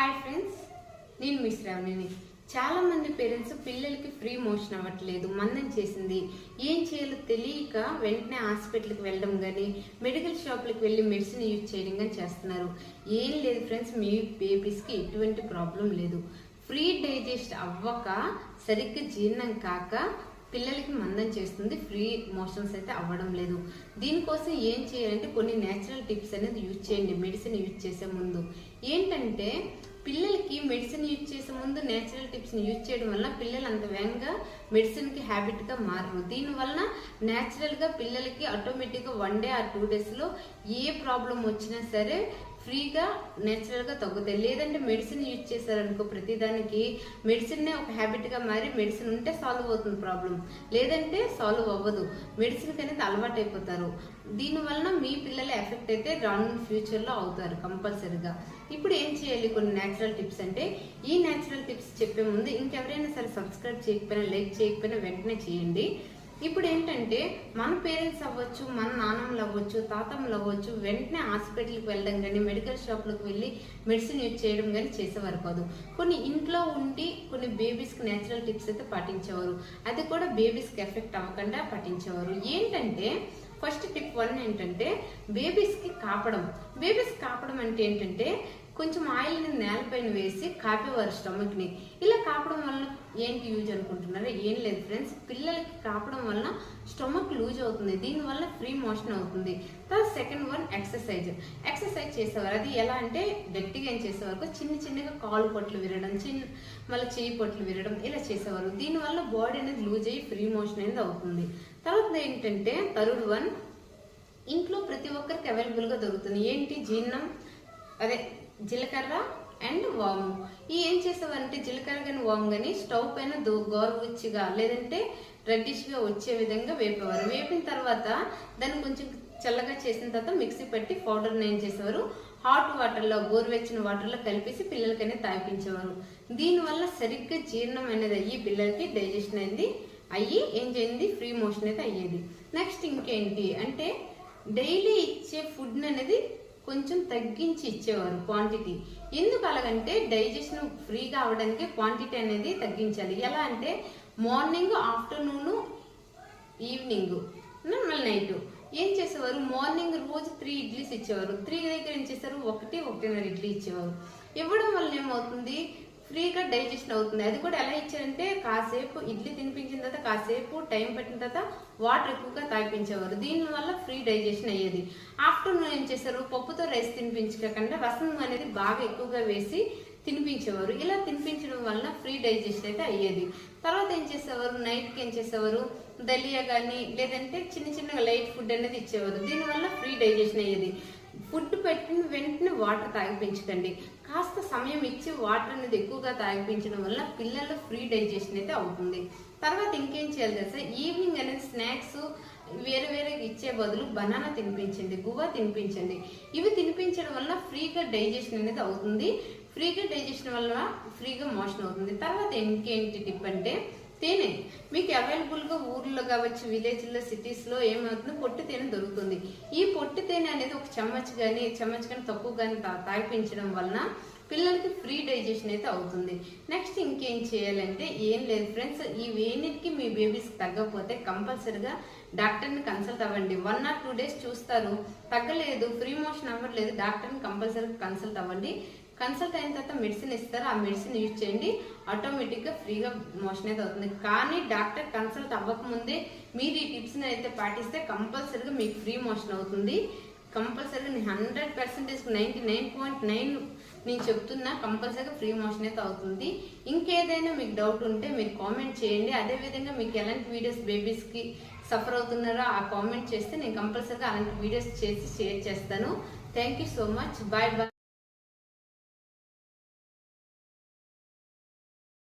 Hi friends నేను మీ శ్రావణిని. చాలామంది parents పిల్లలకి ఫ్రీ మోషన్ అవ్వట్లేదు మందం చేసింది. ఏం చేయాలో తెలియక వెంటనే హాస్పిటల్కి వెళ్ళడం కానీ మెడికల్ షాప్లకు వెళ్ళి మెడిసిన్ యూజ్ చేయడం కానీ చేస్తున్నారు. ఏం లేదు ఫ్రెండ్స్ మీ బేబీస్కి ఎటువంటి ప్రాబ్లం లేదు. ఫ్రీ డైజెస్ట్ అవ్వక సరిగ్గా జీర్ణం కాక పిల్లలకి మందం చేస్తుంది ఫ్రీ మోషన్స్ అయితే అవ్వడం లేదు. దీనికోసం ఏం చేయాలంటే కొన్ని నేచురల్ టిప్స్ అనేది యూజ్ చేయండి మెడిసిన్ యూజ్ చేసే ముందు. ఏంటంటే పిల్లలకి మెడిసిన్ యూజ్ చేసే ముందు నేచురల్ టిప్స్ని యూజ్ చేయడం వల్ల పిల్లలు అంత వేగంగా మెడిసిన్కి హ్యాబిట్గా మారరు. దీనివల్ల న్యాచురల్గా పిల్లలకి ఆటోమేటిక్గా వన్ డే ఆర్ టూ డేస్లో ఏ ప్రాబ్లం వచ్చినా సరే ఫ్రీగా నేచురల్గా తగ్గుతాయి. లేదంటే మెడిసిన్ యూజ్ చేశారనుకో ప్రతిదానికి మెడిసిన్నే ఒక హ్యాబిట్గా మారి మెడిసిన్ ఉంటే సాల్వ్ అవుతుంది ప్రాబ్లం. లేదంటే సాల్వ్ అవ్వదు. మెడిసిన్కి అనేది అలవాటు అయిపోతారు దీనివలన మీ పిల్లలు ఎఫెక్ట్ అయితే రానున్న ఫ్యూచర్లో అవుతారు కంపల్సరీగా. ఇప్పుడు ఏం చేయాలి కొన్ని నేచురల్ టిప్స్ అంటే ఈ నేచురల్ టిప్స్ చెప్పే ముందు ఇంకెవరైనా సరే సబ్స్క్రైబ్ చేయకపోయినా లైక్ చేయకపోయినా వెంటనే చేయండి. ఇప్పుడు ఏంటంటే మన పేరెంట్స్ అవ్వచ్చు మన నాన్నమ్మలు అవ్వచ్చు తాతమ్మలు అవ్వచ్చు వెంటనే హాస్పిటల్కి వెళ్ళడం కానీ మెడికల్ షాప్లకు వెళ్ళి మెడిసిన్ యూజ్ చేయడం కానీ చేసేవారు కాదు. కొన్ని ఇంట్లో ఉండి కొన్ని బేబీస్కి నేచురల్ టిప్స్ అయితే పాటించేవారు. అది కూడా బేబీస్కి ఎఫెక్ట్ అవ్వకుండా పాటించేవారు. ఏంటంటే ఫస్ట్ టిప్ వన్ ఏంటంటే బేబీస్కి కాపడం. బేబీస్ కాపడం అంటే ఏంటంటే కొంచెం ఆయిల్ని నేలపైన వేసి కాపేవారు స్టమక్ని ఇలా కాపడం వల్ల ఏంటి యూజ్ అనుకుంటున్నారు? ఏం లేదు ఫ్రెండ్స్. పిల్లలకి కాపడం వల్ల స్టమక్ లూజ్ అవుతుంది. దీనివల్ల ఫ్రీ మోషన్ అవుతుంది. తర్వాత సెకండ్ వన్ ఎక్సర్సైజ్. ఎక్సర్సైజ్ చేసేవారు. అది ఎలా అంటే గట్టిగా ఏం చేసేవారు? చిన్న చిన్నగా కాలు పొట్లు విరడం చిన్న మళ్ళీ చేయి పొట్లు విరడం ఇలా చేసేవారు. దీనివల్ల బాడీ అనేది లూజ్ అయ్యి ఫ్రీ మోషన్ అనేది అవుతుంది. తర్వాత ఏంటంటే థర్డ్ వన్ ఇంట్లో ప్రతి ఒక్కరికి అవైలబుల్గా దొరుకుతుంది. ఏంటి? జీర్ణం. అదే జీలకర్ర అండ్ వాము. ఈ ఏం చేసేవారంటే జీలకర్ర కానీ వాము కానీ స్టవ్ పైన దో గోరువచ్చిగా లేదంటే రెడ్డిష్గా వచ్చే విధంగా వేపేవారు. వేపిన తర్వాత దాన్ని కొంచెం చల్లగా చేసిన తర్వాత మిక్సీ పెట్టి పౌడర్ని ఏం చేసేవారు? హాట్ వాటర్లో గోరువెచ్చిన వాటర్లో కలిపేసి పిల్లలకనే తాగిపించేవారు. దీనివల్ల సరిగ్గా జీర్ణం అనేది అయ్యి పిల్లలకి డైజెషన్ అయింది అయ్యి ఏం చేయింది? ఫ్రీ మోషన్ అయితే అయ్యేది. నెక్స్ట్ ఇంకేంటి అంటే డైలీ ఇచ్చే ఫుడ్ అనేది కొంచెం తగ్గించి ఇచ్చేవారు క్వాంటిటీ ఎందుకు అలాగంటే డైజెషన్ ఫ్రీగా అవడానికి క్వాంటిటీ అనేది తగ్గించాలి. ఎలా అంటే మార్నింగ్ ఆఫ్టర్నూన్ ఈవినింగ్ మళ్ళీ నైట్ ఏం చేసేవారు? మార్నింగ్ రోజు త్రీ ఇడ్లీస్ ఇచ్చేవారు. త్రీ దగ్గర ఏం చేస్తారు? ఒకటి ఒకటిన్నర ఇడ్లీ ఇచ్చేవారు. ఇవ్వడం వల్ల ఏమవుతుంది? ఫ్రీగా డైజెషన్ అవుతుంది. అది కూడా ఎలా ఇచ్చారంటే కాసేపు ఇడ్లీ తినిపించిన తర్వాత కాసేపు టైం పట్టిన తర్వాత వాటర్ ఎక్కువగా తాగిపించేవారు. దీనివల్ల ఫ్రీ డైజెషన్ అయ్యేది. ఆఫ్టర్నూన్ ఏం చేశారు? పప్పుతో రైస్ తినిపించకుండా రసం అనేది బాగా ఎక్కువగా వేసి తినిపించేవారు. ఇలా తినిపించడం వల్ల ఫ్రీ డైజెషన్ అయితే అయ్యేది. తర్వాత ఏం చేసేవారు? నైట్కి ఏం చేసేవారు? దలియా కానీ లేదంటే చిన్న చిన్నగా లైట్ ఫుడ్ అనేది ఇచ్చేవారు. దీనివల్ల ఫ్రీ డైజెషన్ అయ్యేది. ఫుడ్ పెట్టిన వెంటనే వాటర్ తాగిపించకండి. కాస్త సమయం ఇచ్చి వాటర్ అనేది ఎక్కువగా తాగిపించడం వల్ల పిల్లల ఫ్రీ డైజెషన్ అయితే అవుతుంది. తర్వాత ఇంకేం చేయాలి తెలుసా? ఈవినింగ్ అనేది స్నాక్స్ వేరే వేరే ఇచ్చే బదులు బనానా తినిపించండి గువ్వ తినిపించండి. ఇవి తినిపించడం వల్ల ఫ్రీగా డైజెషన్ అనేది అవుతుంది. ఫ్రీగా డైజెషన్ వల్ల ఫ్రీగా మోషన్ అవుతుంది. తర్వాత ఇంకేంటి టిప్ అంటే తేనె. మీకు అవైలబుల్గా ఊర్లో కావచ్చు విలేజ్లో సిటీస్లో ఏమవుతుందో పొట్టి తేనె దొరుకుతుంది. ఈ పొట్టి తేనె అనేది ఒక చెమ్మచ్ కానీ చెమ్మచ్ కానీ తక్కువ కానీ తాగిపించడం వలన పిల్లలకి ఫ్రీ డైజెషన్ అయితే అవుతుంది. నెక్స్ట్ ఇంకేం చేయాలంటే ఏం లేదు ఫ్రెండ్స్ ఈ వేణికి మీ బేబీస్కి తగ్గకపోతే కంపల్సరిగా డాక్టర్ని కన్సల్ట్ అవ్వండి. వన్ ఆర్ టూ డేస్ చూస్తారు. తగ్గలేదు ఫ్రీ మోషన్ అవ్వట్లేదు డాక్టర్ని కంపల్సరీగా కన్సల్ట్ అవ్వండి. కన్సల్ట్ అయిన తర్వాత మెడిసిన్ ఇస్తారు. ఆ మెడిసిన్ యూజ్ చేయండి. ఆటోమేటిక్గా ఫ్రీగా మోషన్ అయితే అవుతుంది. కానీ డాక్టర్ కన్సల్ట్ అవ్వకముందే మీరు ఈ టిప్స్ని అయితే పాటిస్తే కంపల్సరీగా మీకు ఫ్రీ మోషన్ అవుతుంది. కంపల్సరీగా నేను hundred percentage ninety nine point nine నేను చెప్తున్నా కంపల్సరీగా ఫ్రీ మోషన్ అయితే అవుతుంది. ఇంకేదైనా మీకు డౌట్ ఉంటే మీరు కామెంట్ చేయండి. అదేవిధంగా మీకు ఎలాంటి వీడియోస్ బేబీస్కి సఫర్ అవుతున్నారో ఆ కామెంట్ చేస్తే నేను కంపల్సరీగా అలాంటి వీడియోస్ చేసి షేర్ చేస్తాను. Thank you so much bye bye